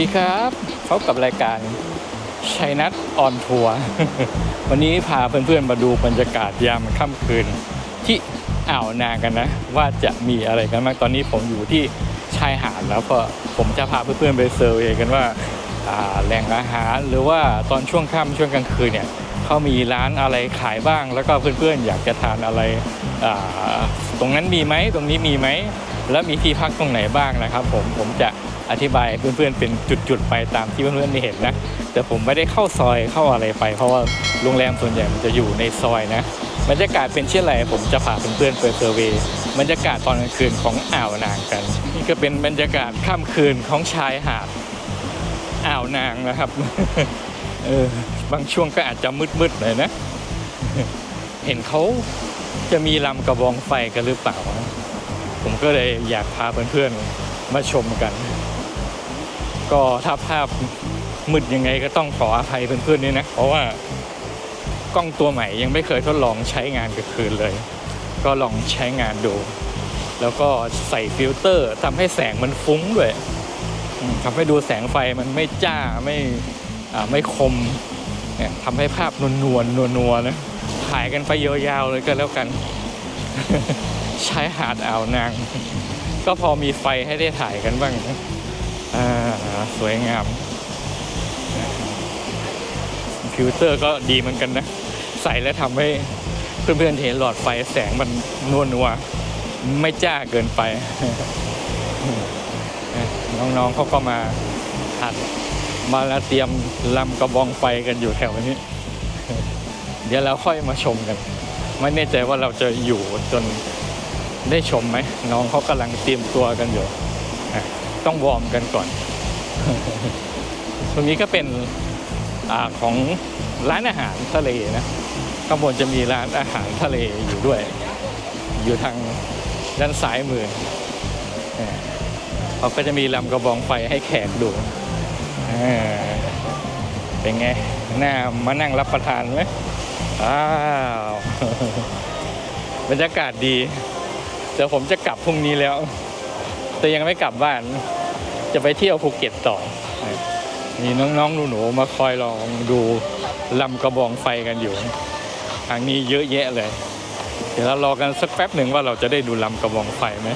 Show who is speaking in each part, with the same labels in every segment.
Speaker 1: สวัสดีครับพบกับรายการชัยนัทออนทัวร์วันนี้พาเพื่อนๆมาดูบรรยากาศยามค่ำคืน ที่อ่าวนางกันนะ ว่าจะมีอะไรกันบ้างตอนนี้ผมอยู่ที่ชายหาดแล้วก็ผมจะพาเพื่อนๆไปเซอร์เวยกันว่าาแหล่งอาหารหรือว่าตอนช่วงค่ำช่วงกลางคืนเนี่ยเขามีร้านอะไรขายบ้าง แล้วก็เพื่อนๆอยากจะทานอะไรตรงนั้นมีไหมตรงนี้มีไหมแล้วมีที่พักตรงไหนบ้างนะครับ ผมผมจะ อธิบายเพื่อนๆเป็นจุดๆไปตามที่เพื่อนๆได้เห็นนะ แต่ผมไม่ได้เข้าซอยเข้าอะไรไป เพราะว่าโรงแรมส่วนใหญ่มันจะอยู่ในซอยนะบรรยากาศเป็นเช่นไรผมจะพาเพื่อนๆไปเซอร์เวย์บรรยากาศตอนกลางคืนของอ่าวนางกัน นี่ก็เป็นบรรยากาศค่ำคืนของชายหาดอ่าวนางนะครับเออบางช่วงก็อาจจะมืดๆหน่อยนะ เห็นเขาจะมีลำกระบองไฟกันหรือเปล่า ผมก็เลยอยากพาเพื่อนๆมาชมกัน ก็ถ้าภาพมืดยังไงก็ต้องขออภัยเพื่อนๆด้วยนะ เพราะว่ากล้องตัวใหม่ยังไม่เคยทดลองใช้งานกลางคืนเลย ก็ลองใช้งานดู แล้วก็ใส่ฟิลเตอร์ทำให้แสงมันฟุ้งด้วยทำให้ดูแสงไฟมันไม่จ้าไม่ไม่คมเนี่ยทำให้ภาพนวลนวลนัวนัวๆนะถ่ายกันไปยาวๆเลยก็แล้วกัน ใชายหาดอ่าวนาง ก็พอมีไฟให้ได้ถ่ายกันบ้างนะ สวยงาม ฟิลเตอร์ก็ดีเหมือนกันนะ ใส่แล้วทำให้เพื่อนๆเห็นหลอดไฟแสงมันนวลนัวไม่จ้าเกินไป น้องๆเขาก็มาหัดมาแล้วเตรียมลำกระบองไฟกันอยู่แถวนี้ เดี๋ยวเราค่อยมาชมกัน ไม่แน่ใจว่าเราจะอยู่จนได้ชมไหม น้องเขากำลังเตรียมตัวกันอยู่ ต้องวอร์มกันก่อน ตรงนี้ก็เป็นอของร้านอาหารทะเลนะข้างบนจะมีร้านอาหารทะเลอยู่ด้วย อยู่ทางด้านซ้ายมือเขาก็จะมีลำกระบองไฟให้แขกดูเป็นไงน่ามานั่งรับประทานไหมอ้าวบรรยากาศดีเดี๋ยวผมจะกลับพรุ่งนี้แล้ว แต่ยังไม่กลับบ้าน จะไปเที่ยวภูเก็ตต่อ มีน้องๆหนูๆมาคอยลองดูลำกระบองไฟกันอยู่ ทางนี้เยอะแยะเลย เดี๋ยวเรารอกันสักแป๊บหนึ่งว่าเราจะได้ดูลำกระบองไฟไหม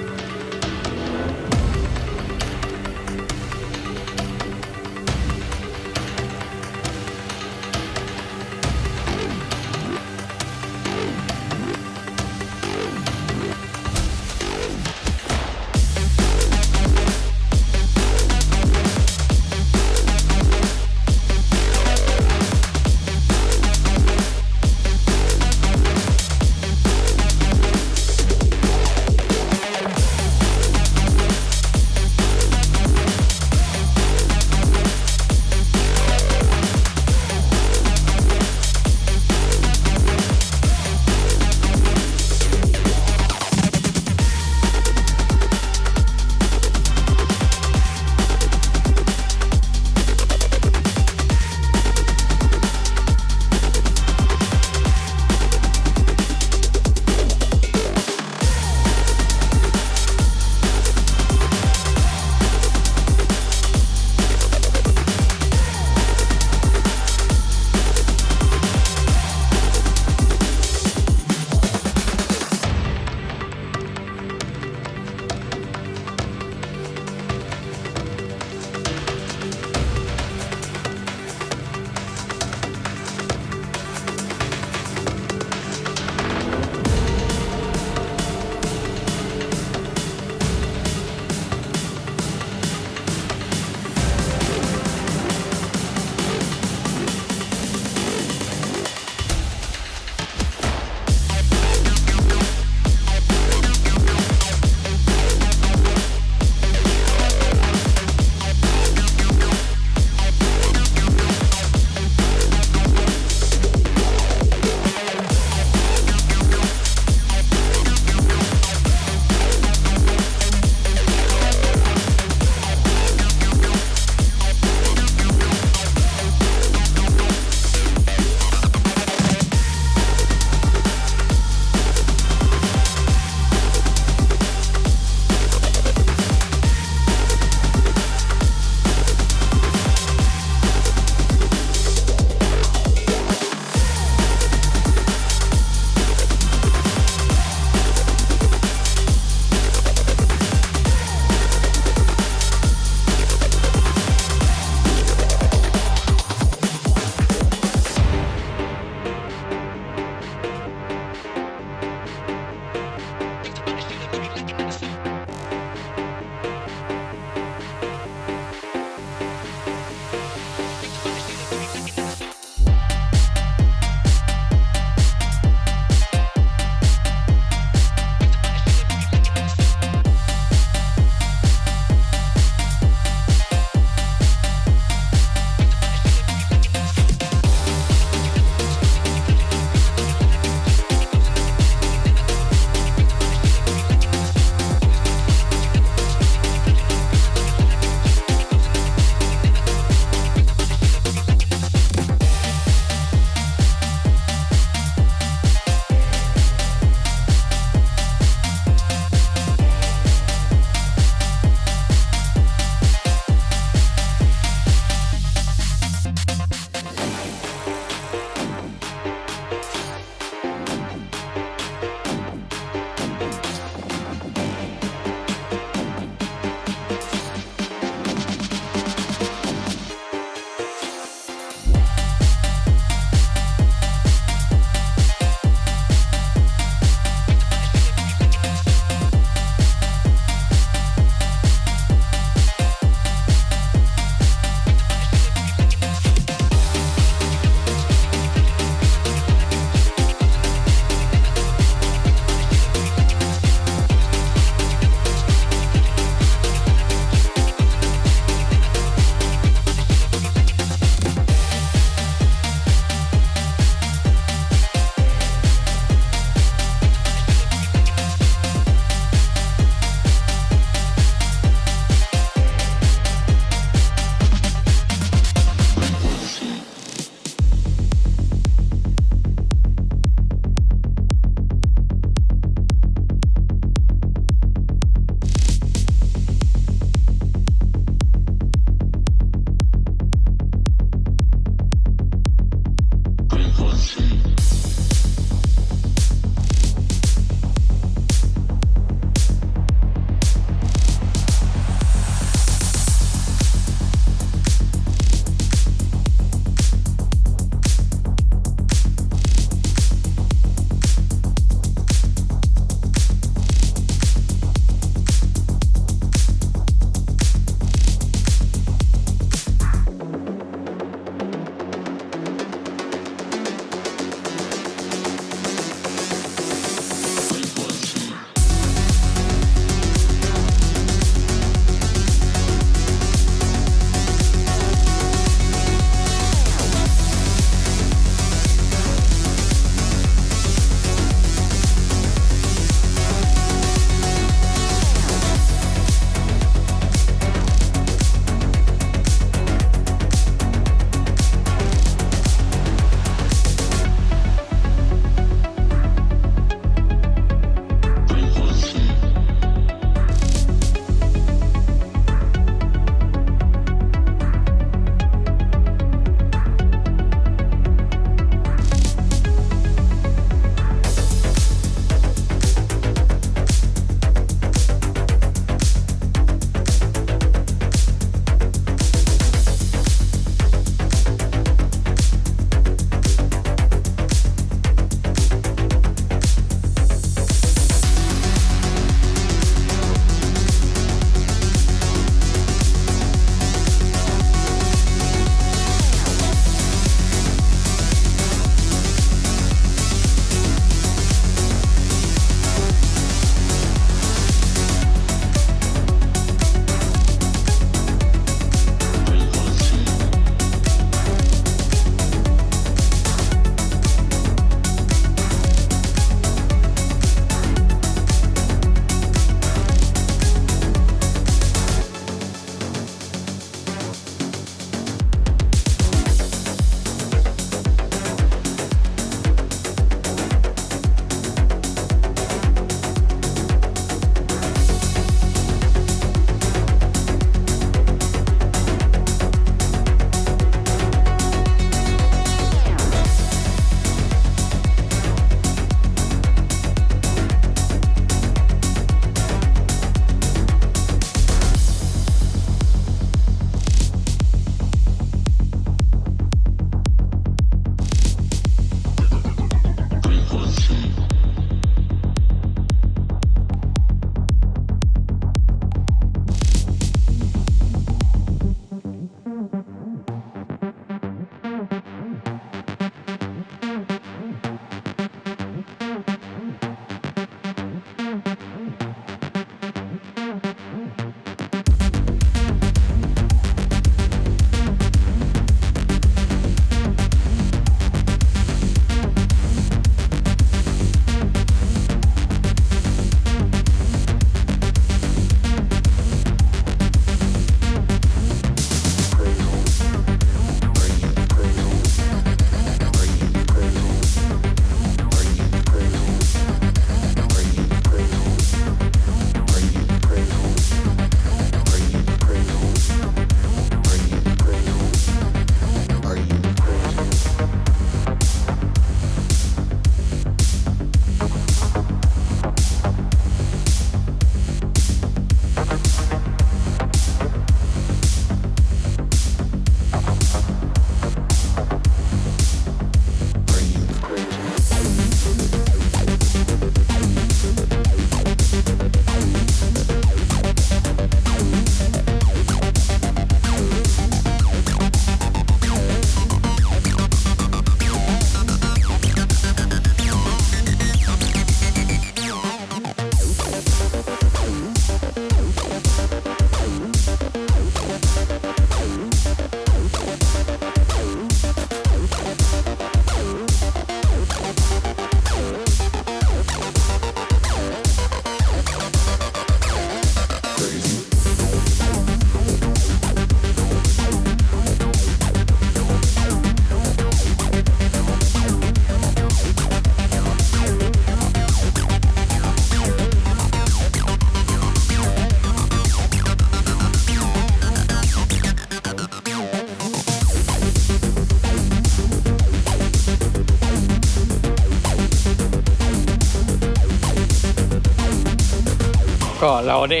Speaker 1: เราได้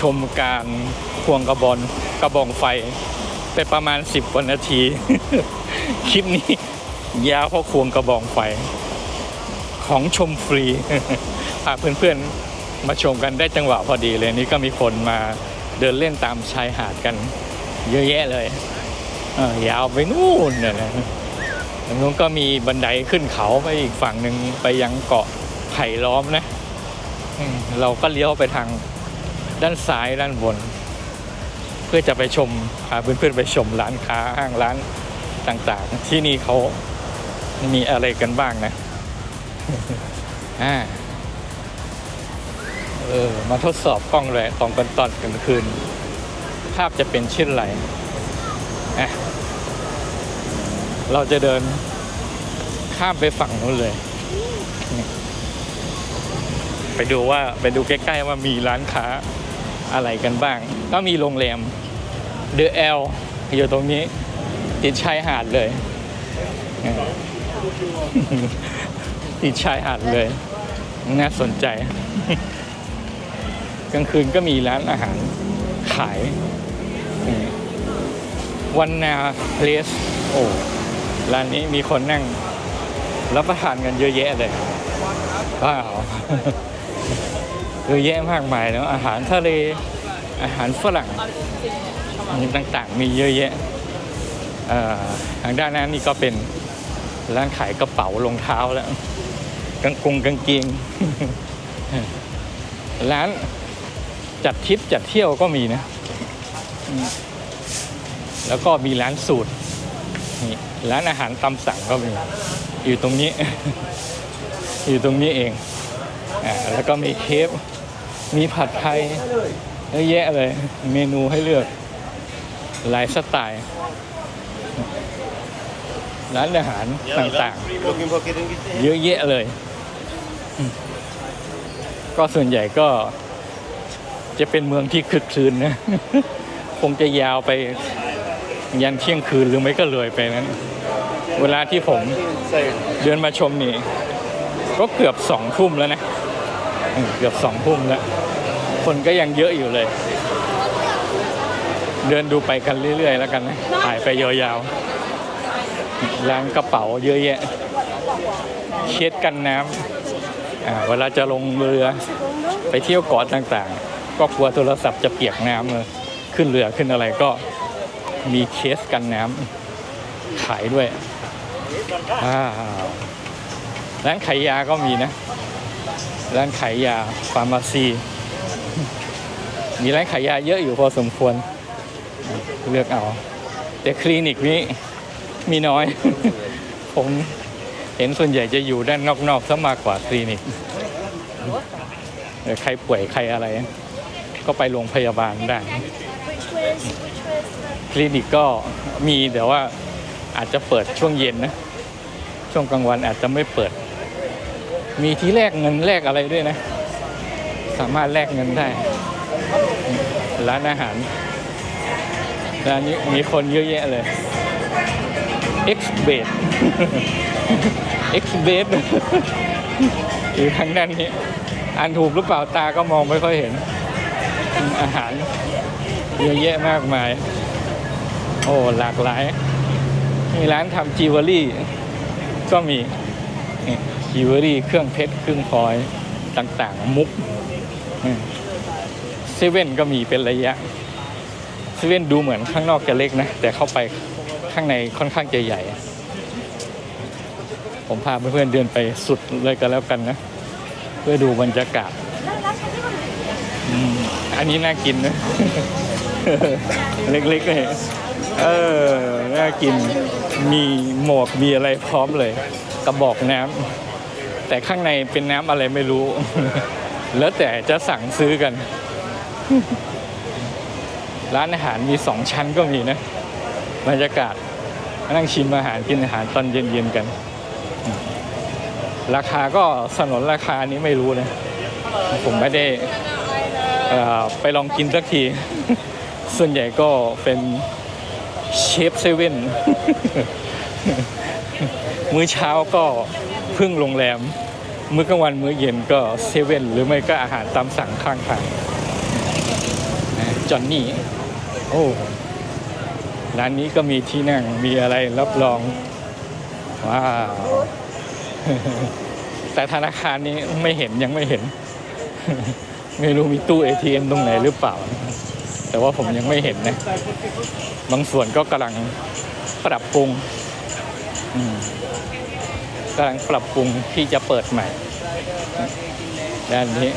Speaker 1: ชมการควงกระบอนกระบองไฟ ไปประมาณ 10กว่านาที คลิปนี้ ยาวเพราะควงกระบองไฟ ของชมฟรีพาเพื่อนๆมาชมกันได้จังหวะพอดีเลยนี่ก็มีคนมาเดินเล่นตามชายหาดกัน เยอะแยะเลยเยาวไปนู่นเนี่ยนะตรงนู้นก็มีบันไดขึ้นเขาไปอีกฝั่งหนึ่งไปยังเกาะไผ่ล้อมนะ เราก็เลี้ยวไปทางด้านซ้ายด้านบน เพื่อจะไปชมพาเพื่อนๆไปชมร้านค้าห้างร้านต่างๆ ที่นี่เขามีอะไรกันบ้างนะอ่าเออมาทดสอบกล้องเลยตอนกันตอนกลางคืน ภาพจะเป็นเช่นไรอะเราจะเดินข้ามไปฝั่งนู้นเลย ไปดูว่าไปดูใกล้ ๆ ว่ามีร้านค้าอะไรกันบ้าง ก็มีโรงแรมเดอะแอลอยู่ตรงนี้ ติดชายหาดเลย ติดชายหาดเลย น่าสนใจ กลางคืนก็มีร้านอาหารขายวันนาเพลสโอ้ร้านนี้มีคนนั่งรับประทานกันเยอะแยะเลยว้าว เยอะแยะมากมายเนาะอาหารทะเลอาหารฝรั่งต่างๆ มีเยอะแยะอ่อทางด้านนั้นนี่ก็เป็นร้านขายกระเป๋ารองเท้าแล้วกางกงกางเกงร้านจัดทริปจัดเที่ยวก็มีนะ แล้วก็มีร้านสูตรนี่ร้านอาหารตามสั่งก็มี อยู่ตรงนี้ อยู่ตรงนี้เองอ่าแล้วก็มีเคฟ มีผัดไทยเยอะแยะเลย เมนูให้เลือก หลายสไตล์ ร้านอาหารต่างๆ เยอะแยะเลย ก็ส่วนใหญ่ก็ จะเป็นเมืองที่คึกคืนนะ คงจะยาวไปยันเที่ยงคืนหรือไม่ก็เลยไปนั้น เวลาที่ผมเดินมาชมนี่ ก็เกือบสองทุ่มแล้วนะ เกือบสองทุ่มแล้ว คนก็ยังเยอะอยู่เลย เดินดูไปกันเรื่อย ๆ แล้วกันนะถ่ายไปยาวๆร้านกระเป๋าเยอะแยะเคสกันน้ำอ่าเวลาจะลงเรือไปเที่ยวเกาะต่างๆ ก็กลัวโทรศัพท์จะเปียกน้ำเลยขึ้นเรือขึ้นอะไรก็มีเคสกันน้ำขายด้วยร้านขายยาก็มีนะ ร้านขายยาฟาร์มาซี มีร้านขายยาเยอะอยู่พอสมควร เลือกเอา แต่คลินิกนี้มีน้อย ผมเห็นส่วนใหญ่จะอยู่ด้านนอกๆซะมากกว่าคลินิกใครป่วยใครอะไร ก็ไปโรงพยาบาลได้คลินิกก็มีแต่ว่าอาจจะเปิดช่วงเย็นนะ ช่วงกลางวันอาจจะไม่เปิด มีที่แลกเงินแลกอะไรด้วยนะ สามารถแลกเงินได้ ร้านอาหารร้านนี้มีคนเยอะแยะเลย X b a t X b a t อยู่ทางด้านนี้อ่านถูกหรือเปล่าตาก็มองไม่ค่อยเห็น อาหารเยอะแยะมากมาย โอ้หลากหลาย มีร้านทำจิวเวลรี่ก็มี จิวเวลรี่เครื่องเพชรเครื่องพลอยต่างๆ มุกเซเว่นก็มีเป็นระยะเซเว่นดูเหมือนข้างนอกจะเล็กนะ แต่เข้าไปข้างในค่อนข้างจะใหญ่ ผมพาเพื่อนๆเดินไปสุดเลยกันแล้วกันนะ เพื่อดูบรรยากาศอันนี้น่ากินนะ เล็กๆเลยเออ น่ากิน มีหมวก มีอะไรพร้อมเลย กระบอกน้ำ แต่ข้างในเป็นน้ำอะไรไม่รู้ แล้วแต่จะสั่งซื้อกัน ร้านอาหารมีสองชั้นก็มีนะบรรยากาศนั่งชิมอาหารกินอาหารตอนเย็นๆกัน ราคาก็สนนราคานี้ไม่รู้นะ ผมไม่ได้ไปลองกินสักที ส่วนใหญ่ก็เป็นเชฟเซเว่นมื้อเช้าก็ พึ่งโรงแรม มื้อกลางวันมื้อเย็นก็เซเว่นหรือไม่ก็อาหารตามสั่งข้างทางจอนนี่ โอ้ร้านนี้ก็มีที่นั่งมีอะไรรับรอง ว้าว แต่ธนาคารนี้ไม่เห็นยังไม่เห็น ไม่รู้มีตู้ ATM ตรงไหนหรือเปล่า แต่ว่าผมยังไม่เห็นนะ บางส่วนก็กำลังปรับปรุง กำลังปรับปรุงที่จะเปิดใหม่ ด้านนี้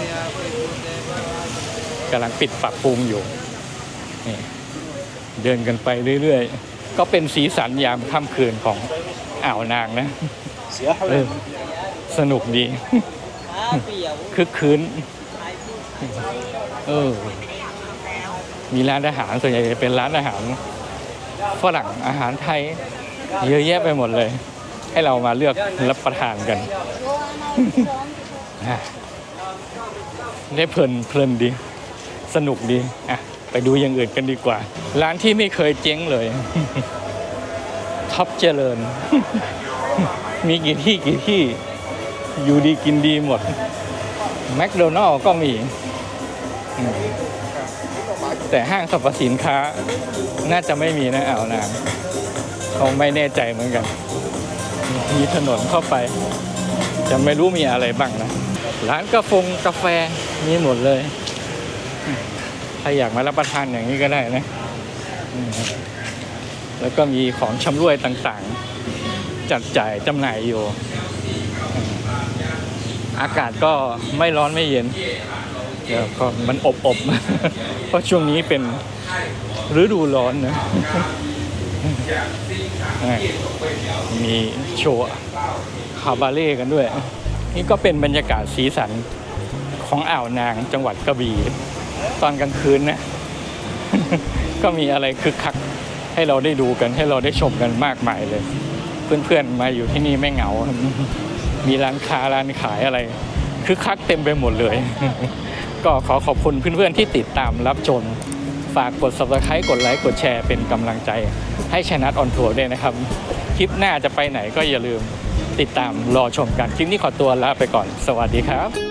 Speaker 1: กำลังปิดปรับปรุงอยู่นี่เดินกันไปเรื่อยๆ ก็เป็นสีสันยามค่ำคืนของอ่าวนางนะเออสนุกดีคึกคืนเออมีร้านอาหารส่วนใหญ่จะเป็นร้านอาหารฝรั่งอาหารไทย เยอะแยะไปหมดเลย ให้เรามาเลือกรับประทานกัน ได้เพลินเพลินดี สนุกดีอะไปดูอย่างอื่นกันดีกว่า ร้านที่ไม่เคยเจ๊งเลย ท็อปเจริญ มีกี่ที่กี่ที่อยู่ดีกินดีหมดแมคโดนัลล์ก็มี แต่ห้างสรรพสินค้า น่าจะไม่มีนะเอานา งเขาไม่แน่ใจเหมือนกัน มีถนนเข้าไป จะไม่รู้มีอะไรบ้างนะ ร้านกาแฟกาแฟมีหมดเลย ถ้าอยากมารับประทานอย่างนี้ก็ได้นะ แล้วก็มีของชำร่วยต่างๆ จัดจ่ายจำหน่ายอยู่ อากาศก็ไม่ร้อนไม่เย็นเดี๋ยวก็มันอบอบๆเพราะช่วงนี้เป็นฤดูร้อนนะ มีโชว์คาบาเล่กันด้วย นี่ก็เป็นบรรยากาศสีสันของอ่าวนางจังหวัดกระบี่ตอนกลางคืนนะ ก็มีอะไรคึกคักให้เราได้ดูกันให้เราได้ชมกันมากมายเลย เพื่อนๆมาอยู่ที่นี่ไม่เหงา มีร้านค้าร้านขายอะไรคึกคักเต็มไปหมดเลย ก็ขอขอบคุณเพื่อนๆที่ติดตามรับชมฝากกด subscribe กดไลค์กดแชร์เป็นกำลังใจ ให้ชนะออนทัวร์ด้วยนะครับ คลิปหน้าจะไปไหนก็อย่าลืมติดตามรอชมกัน คลิปนี้ขอตัวลาไปก่อน สวัสดีครับ